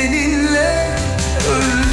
seninle öldüm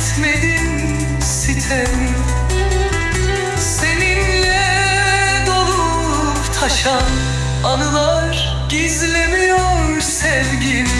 etmedim sitem Seninle dolup taşan anılar gizlemiyor sevgimi.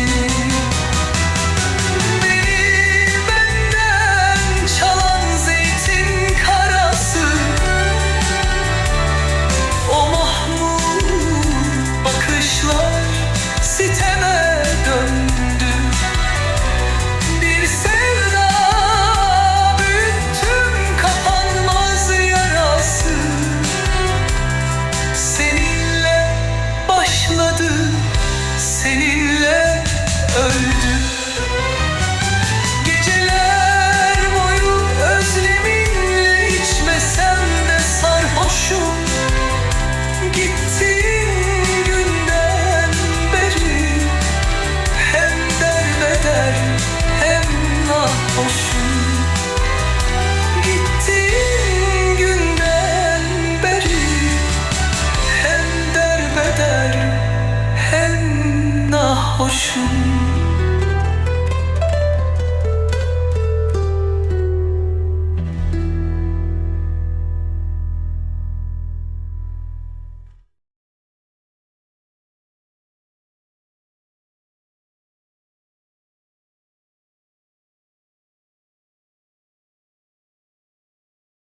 hoşum